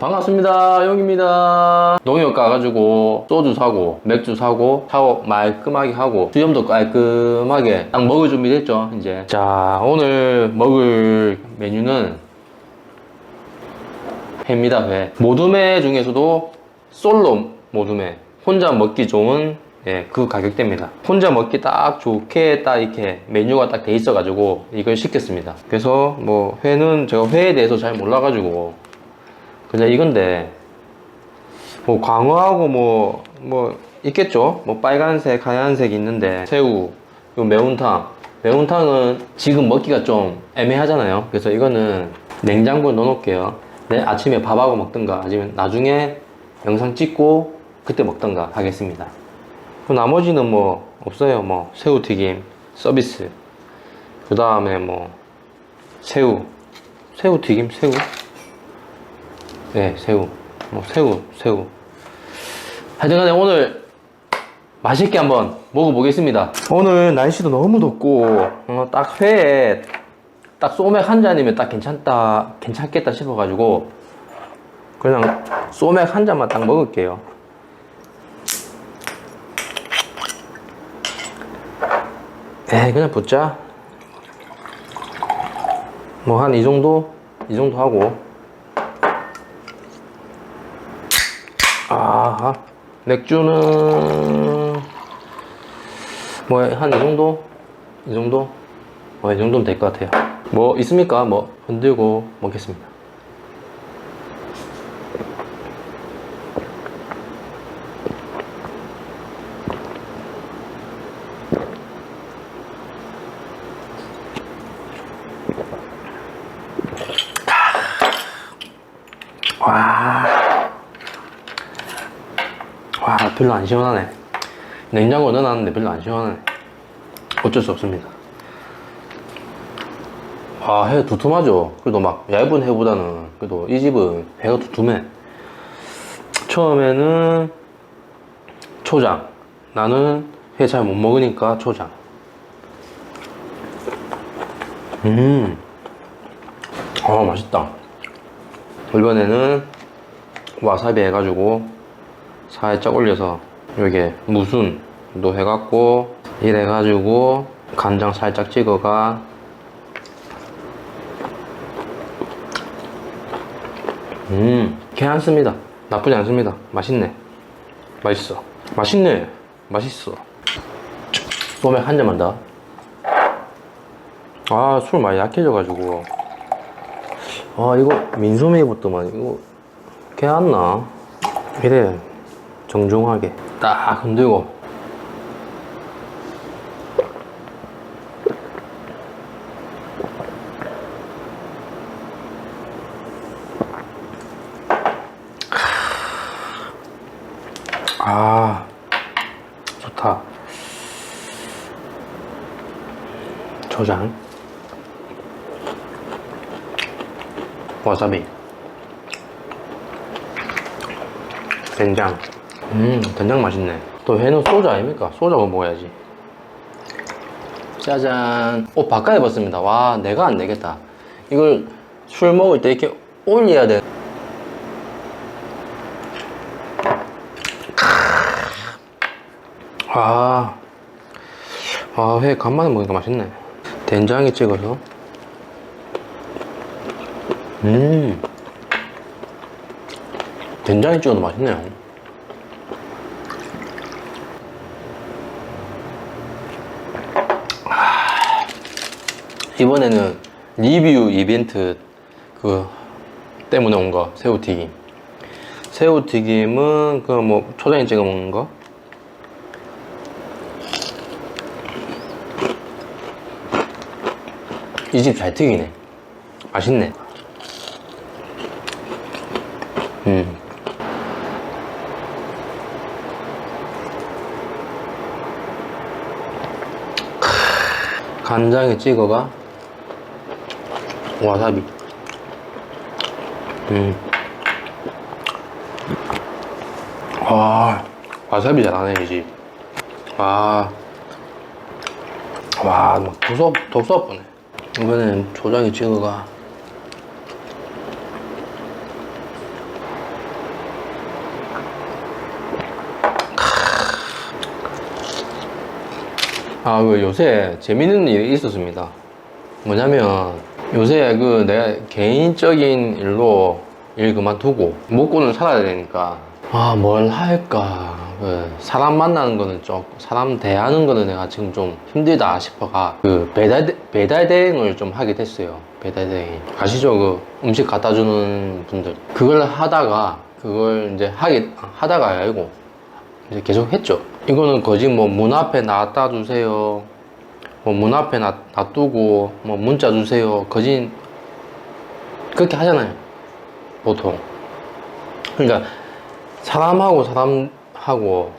반갑습니다. 용입니다. 농협 가가지고 소주 사고 맥주 사고 샤워 말끔하게 하고 수염도 깔끔하게 딱 먹을 준비 됐죠 이제. 자 오늘 먹을 메뉴는 회입니다 회. 모둠회 중에서도 솔로 모둠회. 혼자 먹기 좋은 예, 그 가격대입니다. 혼자 먹기 딱 좋게 딱 이렇게 메뉴가 딱 돼 있어가지고 이걸 시켰습니다. 그래서 뭐 회는 제가 회에 대해서 잘 몰라가지고 그냥 이건데 뭐 광어하고 뭐뭐 있겠죠. 뭐 빨간색, 하얀색 있는데 새우, 요 매운탕. 매운탕은 지금 먹기가 좀 애매하잖아요. 그래서 이거는 냉장고에 넣어 놓을게요. 내일 아침에 밥하고 먹든가 아니면 나중에 영상 찍고 그때 먹든가 하겠습니다. 그 나머지는 뭐 없어요. 뭐 새우튀김 서비스. 그 다음에 뭐 새우, 새우튀김, 새우. 네, 새우. 뭐 새우, 새우. 하여튼간에 오늘 맛있게 한번 먹어보겠습니다. 오늘 날씨도 너무 덥고 어, 딱 회에 딱 소맥 한 잔이면 딱 괜찮다, 괜찮겠다 싶어가지고 그냥 소맥 한 잔만 딱 먹을게요. 에 그냥 붓자. 뭐 한 이 정도? 이 정도 하고. 아하. 맥주는 뭐 한 이 정도? 이 정도? 뭐 이 정도면 될 것 같아요. 뭐 있습니까? 뭐 흔들고 먹겠습니다. 와. 와, 별로 안 시원하네. 냉장고에 넣어놨는데 별로 안 시원하네. 어쩔 수 없습니다. 아, 회 두툼하죠? 그래도 막 얇은 회보다는 그래도 이 집은 회가 두툼해. 처음에는 초장. 나는 회 잘 못 먹으니까 초장. 음. 아, 맛있다. 이번에는 와사비 해가지고 살짝 올려서 여기에 무순도 해갖고 이래가지고 간장 살짝 찍어가. 음 괜찮습니다. 나쁘지 않습니다. 맛있네. 맛있어. 맛있네. 맛있어. 소맥 한 잔만 더 아 술 많이 약해져가지고. 아 이거 민소매부터만 이거 개안나? 이래 정중하게 딱 흔들고. 아 좋다. 초장. 와사비. 된장 음 된장 맛있네 또 회는 소주 아닙니까? 소주하고 먹어야지 짜잔 옷 바꿔 입었습니다 와 내가 안 되겠다 이걸 술 먹을 때 이렇게 올려야 돼 아, 아, 회 간만에 먹으니까 맛있네. 된장에 찍어서. 음. 된장에 찍어도 맛있네요. 이번에는 리뷰 이벤트 그 때문에 온 거, 새우튀김. 새우튀김은 그 뭐 초장에 찍어 먹는 거. 이 집 잘 튀기네. 맛있네. 음. 크, 간장에 찍어가 와사비. 음. 와, 와사비 잘하네 이지 아. 와. 와, 막 독서, 독서 보네. 이번엔 조장이 찍어가. 아, 그 요새 재밌는 일이 있었습니다. 뭐냐면, 요새 그 내가 개인적인 일로 일 그만두고 먹고는 살아야 되니까 아, 뭘 할까. 그 사람 만나는 거는 좀 사람 대하는 거는 내가 지금 좀 힘들다 싶어가 그 배달 대- 배달 대행을 좀 하게 됐어요. 배달 대행. 아시죠? 그 음식 갖다 주는 분들. 그걸 하다가 그걸 이제 하게 하다가 아니고 이제 계속 했죠. 이거는 거지 뭐문 앞에 놔다 주세요. 뭐 문 앞에 놔, 놔두고 뭐 문자 주세요. 거진 그렇게 하잖아요. 보통. 그러니까 사람하고 사람하고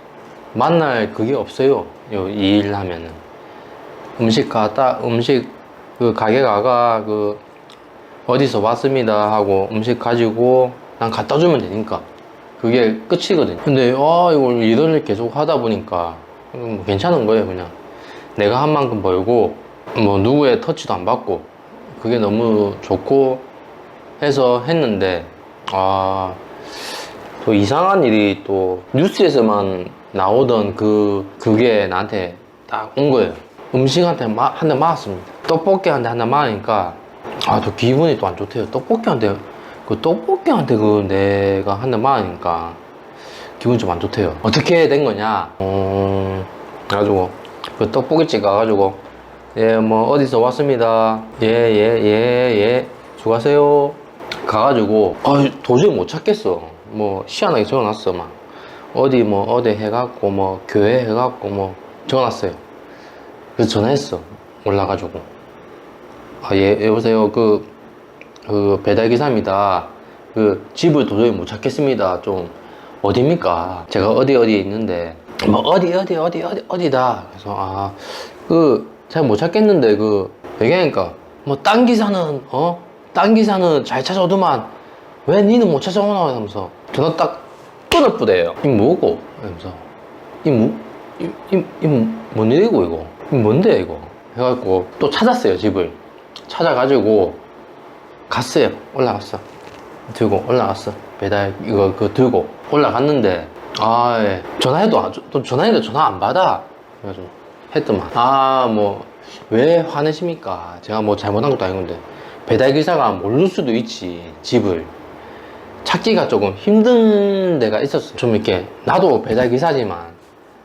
만날 그게 없어요. 요, 이 일 하면은. 음식 가다 음식 그 가게 가가 그 어디서 왔습니다 하고 음식 가지고 난 갖다 주면 되니까 그게 끝이거든요. 근데 아 이걸 이런 계속 하다 보니까 뭐 괜찮은 거예요 그냥 내가 한 만큼 벌고 뭐 누구의 터치도 안 받고 그게 너무 좋고 해서 했는데 아 또 이상한 일이 또 뉴스에서만 나오던 그 그게 나한테 딱 온 거예요. 음식한테 한 대 맞았습니다. 떡볶이한테 한 대 맞으니까 아 또 기분이 또 안 좋대요. 떡볶이한테 그 떡볶이한테 그 내가 한 대 맞으니까 기분이 좀 안 좋대요. 어떻게 된 거냐? 어, 가지고 그 떡볶이집 가가지고 예 뭐 어디서 왔습니다. 예 예 예 예 수고하세요. 가가지고 아 도저히 못 찾겠어. 뭐 희한하게 적어놨어 막 어디 뭐 어디 해갖고 뭐 교회 해갖고 뭐 적어놨어요. 그래서 전화했어 올라가지고 아예 여보세요 그 그 배달기사입니다. 그 집을 도저히 못 찾겠습니다. 좀 어디입니까? 제가 어디 어디에 있는데 뭐 어디 어디 어디 어디 어디다. 그래서 아그 잘 못 찾겠는데 그 얘기하니까 뭐 딴 기사는 어 딴 기사는 잘 찾아오더만 왜 니는 못 찾아오나 하면서 전화 딱 끊어뿌대요. 이 뭐고? 이러면서 이뭐이이뭔 일이고 이거? 이 뭔데 이거? 해갖고 또 찾았어요 집을 찾아가지고 갔어요. 올라갔어. 들고 올라갔어. 배달 이거 그 들고 올라갔는데 아 예. 전화해도 안- 또 전화해도 전화 안 받아. 그래가지고 했더만 아 뭐 왜 화내십니까? 제가 뭐 잘못한 것도 아니건데 배달 기사가 모를 수도 있지 집을 찾기가 조금 힘든 데가 있었어요. 좀 이렇게 나도 배달 기사지만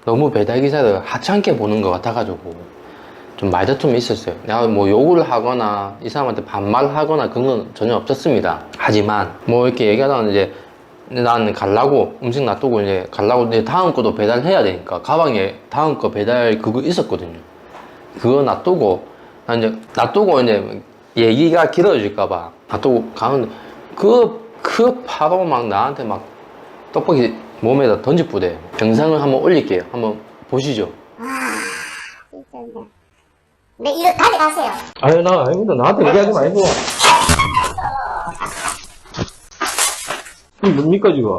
너무 배달 기사를 하찮게 보는 것 같아가지고 좀 말다툼이 있었어요. 내가 뭐 욕을 하거나 이 사람한테 반말하거나 그런 건 전혀 없었습니다. 하지만 뭐 이렇게 얘기하다가 이제 나는 갈라고 음식 놔두고 이제 갈라고 이제 다음 거도 배달해야 되니까 가방에 다음 거 배달 그거 있었거든요. 그거 놔두고 난 이제 놔두고 이제 얘기가 길어질까봐 놔두고 가는데 그, 그 바로 막 나한테 막 떡볶이 몸에다 던지뿌대요. 영상을 한번 올릴게요. 한번 보시죠. 진짜 그냥. 네, 이거 가져가세요. 아니 나 아닙니다 나한테 얘기하지 말고 이게 뭡니까 지금?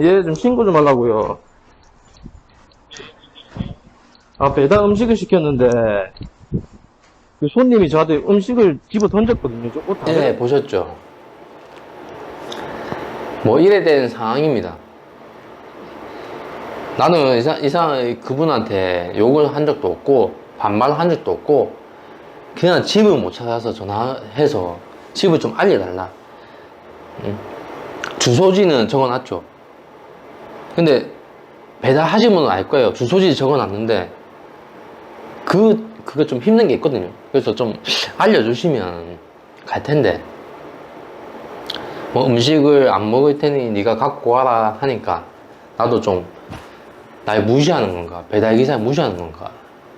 얘 좀 신고 좀 하려고요 아 배달 음식을 시켰는데 그 손님이 저한테 음식을 집어 던졌거든요. 저옷 네, 보셨죠? 뭐 이래 된 상황입니다. 나는 이상, 이상 그분한테 욕을 한 적도 없고 반말을 한 적도 없고 그냥 집을 못 찾아서 전화해서 집을 좀 알려달라. 응? 주소지는 적어놨죠. 근데 배달하신 분은 알 거예요. 주소지 적어놨는데 그 그게 좀 힘든 게 있거든요. 그래서 좀 알려주시면 갈 텐데. 뭐 음식을 안 먹을 테니 네가 갖고 와라 하니까 나도 좀 날 무시하는 건가? 배달 기사 무시하는 건가?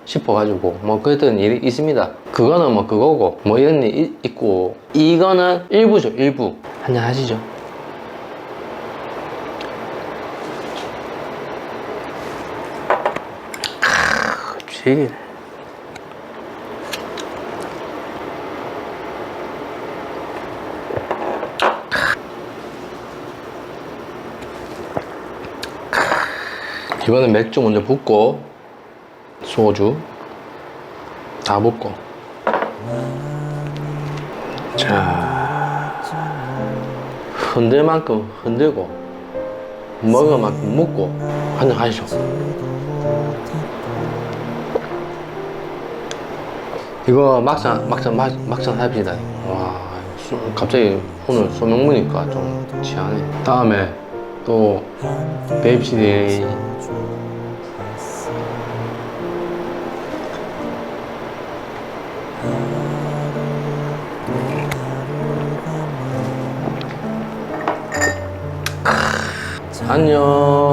싶어가지고 뭐 그랬던 일이 있습니다. 그거는 뭐 그거고 뭐 이런 일 이- 있고 이거는 일부죠 일부. 한잔 하시죠. 지 이거는 맥주 먼저 붓고 소주 다 붓고. 자 흔들 만큼 흔들고 먹을 만큼 먹고 한잔 하시죠 이거 막상 막상 막, 막상 합시다. 와 소- 갑자기 오늘 소명 보니까 좀 취하네 다음에 또 뵙시디 안녕